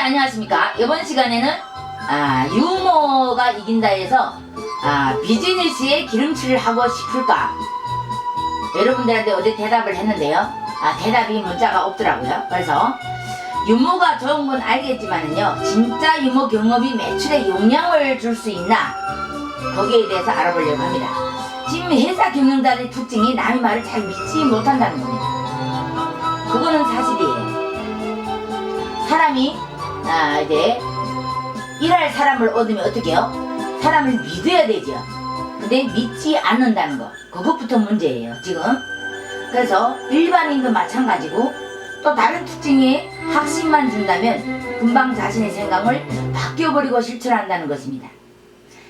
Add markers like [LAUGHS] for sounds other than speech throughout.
안녕하십니까. 이번 시간에는 아, 유머가 이긴다 해서 아, 비즈니스에 기름칠을 하고 싶을까? 여러분들한테 어제 대답을 했는데요. 아, 대답이 문자가 없더라고요. 그래서 유머가 좋은 건 알겠지만은요. 진짜 유머 경험이 매출에 영향을 줄 수 있나? 거기에 대해서 알아보려고 합니다. 지금 회사 경영자의 특징이 남의 말을 잘 믿지 못한다는 겁니다. 그거는 사실이에요. 사람이 아, 이제 일할 사람을 얻으면 어떻게 해요? 사람을 믿어야 되죠. 근데 믿지 않는다는 거. 그것부터 문제예요, 지금. 그래서 일반인도 마찬가지고 또 다른 특징이 확신만 준다면 금방 자신의 생각을 바뀌어버리고 실천한다는 것입니다.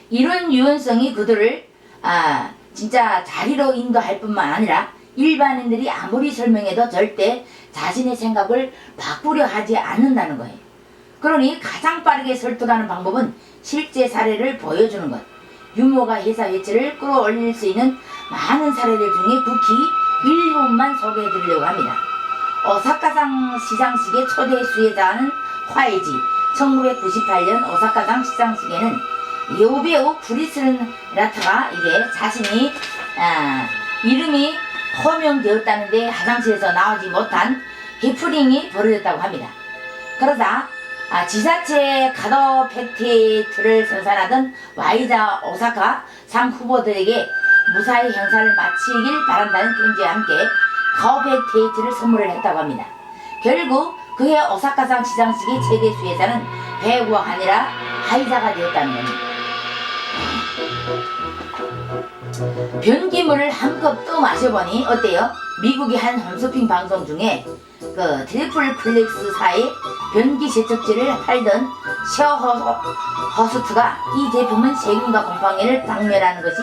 이런 유연성이 그들을 아 진짜 자리로 인도할 뿐만 아니라 일반인들이 아무리 설명해도 절대 자신의 생각을 바꾸려 하지 않는다는 거예요. 그러니 가장 빠르게 설득하는 방법은 실제 사례를 보여주는 것. 유머가 회사 회치를 끌어올릴 수 있는 많은 사례들 중에 국히 일부분만 소개해 드리려고 합니다. 오사카상 시상식의 초대 수혜자는 화이지 1998년 오사카상 시상식에는 여배우 브리스른 라타가 이제 자신이 아, 이름이 호명되었다는데 화장실에서 나오지 못한 해프닝이 벌어졌다고 합니다. 그러자 아, 지자체 가도 팩트를 선산하던 와이자 오사카 상 후보들에게 무사히 행사를 마치길 바란다는 편지와 함께 가오팩테이트를 선물을 했다고 합니다. 결국 그해 오사카상 시상식의 최대 수혜자는 배우가 아니라 하이자가 되었다는 겁니다. 변기물을 한컵 또 마셔보니 어때요? 미국의 한 홈쇼핑 방송 중에 그 트리플 플렉스사의 변기 세척제를 팔던 셔 허스트가 이 제품은 세균과 곰팡이를 박멸하는 것이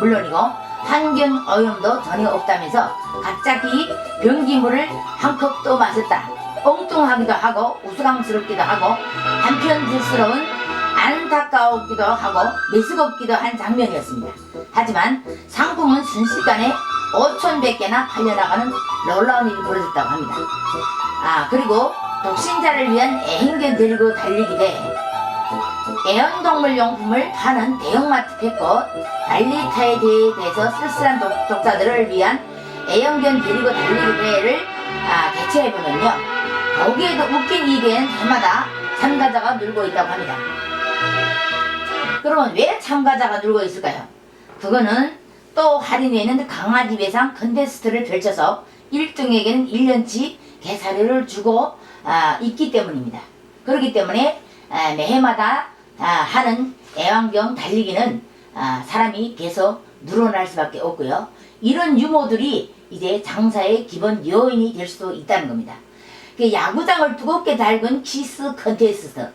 물론이고 환경 오염도 전혀 없다면서 갑자기 변기물을 한 컵 또 마셨다. 엉뚱하기도 하고 우스꽝스럽기도 하고 한편 스러운 안타까웠기도 하고 매스겁기도 한 장면이었습니다. 하지만 상품은 순식간에 5,100개나 팔려나가는 놀라운 일이 벌어졌다고 합니다. 아 그리고 독신자를 위한 애행견 데리고 달리기 대 애완동물 용품을 파는 대형마트 패고 난리타에 대해서 쓸쓸한 독, 독자들을 위한 애완견 데리고 달리기 대회를 아, 개최해보면요 거기에도 웃긴 이벤 해마다 참가자가 늘고 있다고 합니다. 그러면 왜 참가자가 늘고 있을까요? 그거는 또 할인회는 강아지 배상 컨테스트를 펼쳐서 1등에게는 1년치 개사료를 주고 아, 있기 때문입니다. 그렇기 때문에 아, 매해마다 아, 하는 애완경 달리기는 아, 사람이 계속 늘어날 수밖에 없고요. 이런 유머들이 이제 장사의 기본 요인이 될 수도 있다는 겁니다. 그 야구장을 두껍게 달군 키스 컨테스트.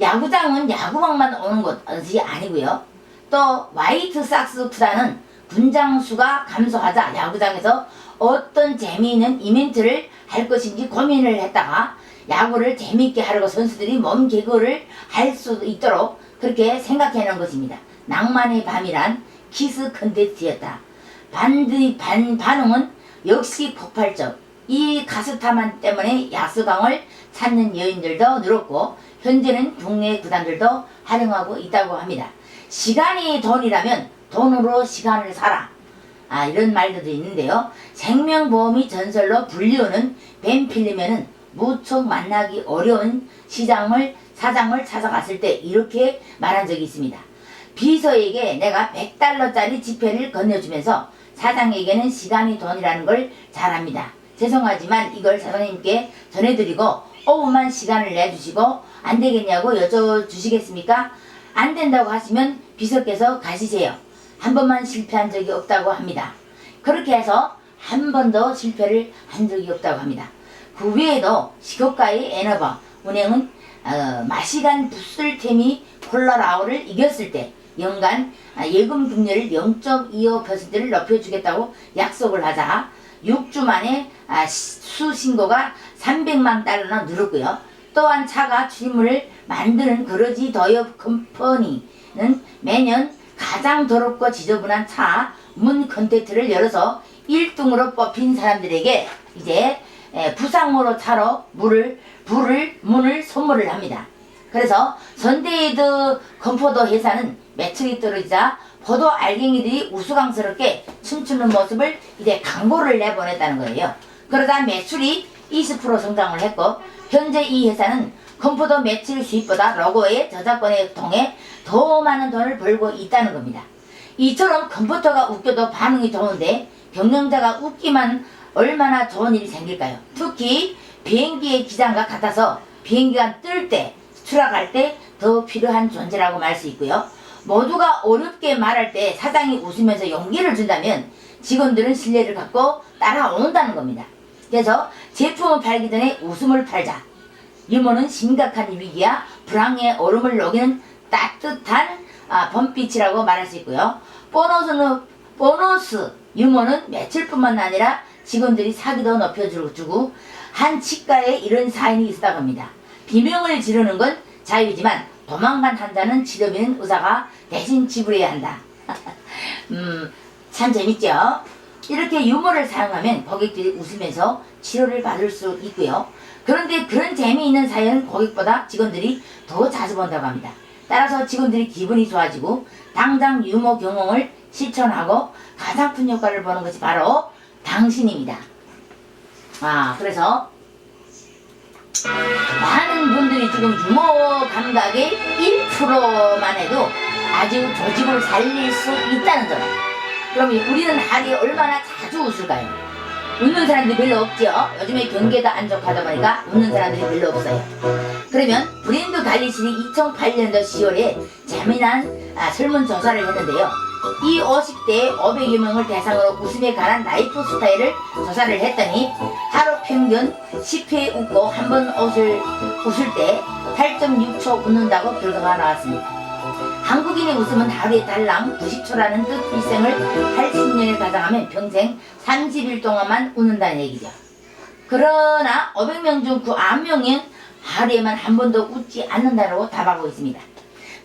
야구장은 야구방만 오는 것이 아니고요. 또 화이트삭스보다는 분장 수가 감소하자 야구장에서 어떤 재미있는 이벤트를 할 것인지 고민을 했다가 야구를 재미있게 하려고 선수들이 몸 개그를 할 수 있도록 그렇게 생각해 놓은 것입니다. 낭만의 밤이란 키스 컨테스트였다. 반드, 반, 반응은 역시 폭발적. 이 가스타만 때문에 야수강을 찾는 여인들도 늘었고 현재는 국내 구단들도 활용하고 있다고 합니다. 시간이 돈이라면 돈으로 시간을 사라. 아, 이런 말들도 있는데요. 생명보험이 전설로 불리우는 벤필리면은 무척 만나기 어려운 시장을, 사장을 찾아갔을 때 이렇게 말한 적이 있습니다. 비서에게 내가 100달러짜리 지폐를 건네주면서 사장에게는 시간이 돈이라는 걸잘 압니다. 죄송하지만 이걸 사장님께 전해드리고 5분만 시간을 내주시고 안 되겠냐고 여쭤주시겠습니까? 안 된다고 하시면 비서께서 가시세요. 한 번만 실패한 적이 없다고 합니다. 그렇게 해서 한 번도 실패를 한 적이 없다고 합니다. 그 외에도 시효가의 에너버 운행은 어, 마시간 부슬템이 콜라라오를 이겼을 때 연간 아, 예금 금리를 0.25%를 높여주겠다고 약속을 하자 6주 만에 아, 시- 수신고가 300만 달러나 늘었고요. 또한 차가 출물을 만드는 그러지 더협 컴퍼니는 매년 가장 더럽고 지저분한 차 문 컨텐츠를 열어서 1등으로 뽑힌 사람들에게 이제 에, 부상으로 차로 물을 불을 문을 선물을 합니다. 그래서 선데이드 건포도 회사는 매출이 떨어지자 포도 알갱이들이 우스꽝스럽게 춤추는 모습을 이제 광고를 내보냈다는 거예요. 그러다 매출이 20% 성장을 했고 현재 이 회사는 건포도 매출 수입보다 로고의 저작권에 통해 더 많은 돈을 벌고 있다는 겁니다. 이처럼 컴퓨터가 웃겨도 반응이 좋은데 경영자가 웃기만 얼마나 좋은 일이 생길까요? 특히 비행기의 기장과 같아서 비행기가 뜰 때, 추락할 때 더 필요한 존재라고 말 수 있고요. 모두가 어렵게 말할 때 사장이 웃으면서 용기를 준다면 직원들은 신뢰를 갖고 따라온다는 겁니다. 그래서 제품을 팔기 전에 웃음을 팔자. 유머는 심각한 위기야 불황의 얼음을 녹이는 따뜻한 아, 범빛이라고 말할 수 있고요. 보너스는 보너스 유머는 매출뿐만 아니라 직원들이 사기도 높여주고 한 치과에 이런 사인이 있었다고 합니다. 비명을 지르는 건 자유지만 도망간 환자는 치료비는 의사가 대신 지불해야 한다. [LAUGHS] 음, 참 재밌죠? 이렇게 유머를 사용하면 고객들이 웃으면서 치료를 받을 수 있고요. 그런데 그런 재미있는 사연은 고객보다 직원들이 더 자주 본다고 합니다. 따라서 직원들이 기분이 좋아지고 당장 유머 경영을 실천하고 가장 큰 효과를 보는 것이 바로 당신입니다. 아, 그래서 많은 분들이 지금 유머 감각의 1%만 해도 아주 조직을 살릴 수 있다는 점. 그럼 우리는 하루에 얼마나 자주 웃을까요? 웃는 사람들이 별로 없죠. 요즘에 경기도 안 좋하다 보니까 웃는 사람들이 별로 없어요. 그러면 브랜드 관리실이 2008년도 10월에 재미난 아, 설문조사를 했는데요. 이 50대 500여 명을 대상으로 웃음에 관한 라이프 스타일을 조사를 했더니 하루 평균 10회 웃고 한 번 웃을, 웃을 때 8.6초 웃는다고 결과가 나왔습니다. 한국인의 웃음은 하루에 달랑 90초라는 뜻 일생을 80년을 가장하면 평생 30일 동안만 웃는다는 얘기죠. 그러나 500명 중 9명은 하루에만 한 번도 웃지 않는다고 답하고 있습니다.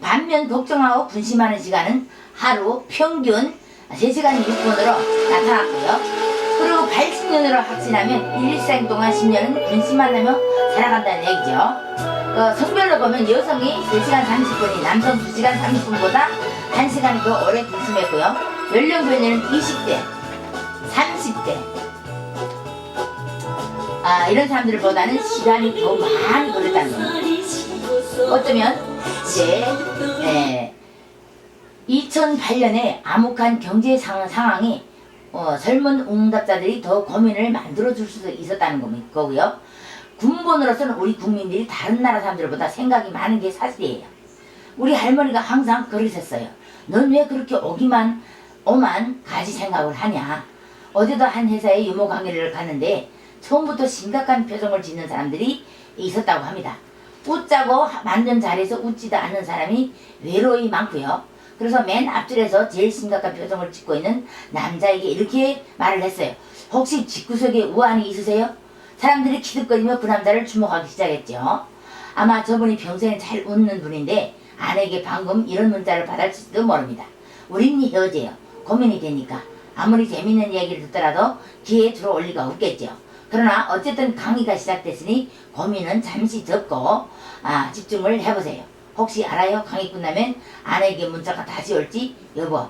반면 걱정하고 분심하는 시간은 하루 평균 3시간 6분으로 나타났고요. 그리고 80년으로 확진하면 일생 동안 10년은 분심하며 살아간다는 얘기죠. 어, 성별로 보면 여성이 3시간 30분이 남성 2시간 30분보다 1시간이 더 오래 분심했고요. 연령별로는 20대, 30대, 아, 이런 사람들보다는 시간이 더 많이 걸렸다는 겁니다. 어쩌면 이제 예, 2008년에 암흑한 경제 상- 상황이 어, 젊은 응답자들이 더 고민을 만들어줄 수도 있었다는 거- 거고요. 군본으로서는 우리 국민들이 다른 나라 사람들보다 생각이 많은 게 사실이에요. 우리 할머니가 항상 그러셨어요. 넌 왜 그렇게 오기만 오만 가지 생각을 하냐. 어제도 한 회사에 유머 강의를 갔는데 처음부터 심각한 표정을 짓는 사람들이 있었다고 합니다. 웃자고 만든 자리에서 웃지도 않는 사람이 외로이 많고요. 그래서 맨 앞줄에서 제일 심각한 표정을 짓고 있는 남자에게 이렇게 말을 했어요. 혹시 집구석에 우환이 있으세요? 사람들이 키득거리며 그 남자를 주목하기 시작했죠. 아마 저분이 평소에 잘 웃는 분인데 아내에게 방금 이런 문자를 받았을지도 모릅니다. 우린 헤어져요. 고민이 되니까 아무리 재밌는 얘기를 듣더라도 귀에 들어올 리가 없겠죠. 그러나 어쨌든 강의가 시작됐으니 고민은 잠시 접고 아, 집중을 해보세요. 혹시 알아요? 강의 끝나면 아내에게 문자가 다시 올지? 여보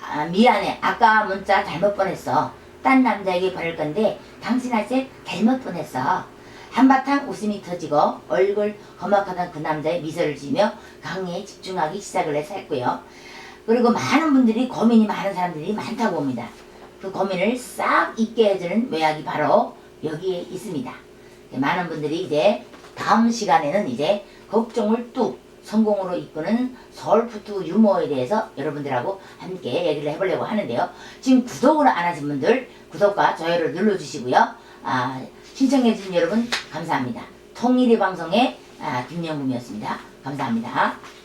아, 미안해. 아까 문자 잘못 보냈어. 딴 남자에게 보낼 건데 당신한테 잘못 보냈어. 한바탕 웃음이 터지고 얼굴 험악하던 그 남자의 미소를 지으며 강의에 집중하기 시작을 해서 했고요. 그리고 많은 분들이 고민이 많은 사람들이 많다고 봅니다. 그 고민을 싹 잊게 해주는 묘약이 바로 여기에 있습니다. 많은 분들이 이제 다음 시간에는 이제 걱정을 뚝 성공으로 이끄는 서울푸드 유머에 대해서 여러분들하고 함께 얘기를 해보려고 하는데요. 지금 구독을 안 하신 분들 구독과 좋아요를 눌러주시고요. 아, 신청해주신 여러분 감사합니다. 통일의 방송의 아, 김영금이었습니다. 감사합니다.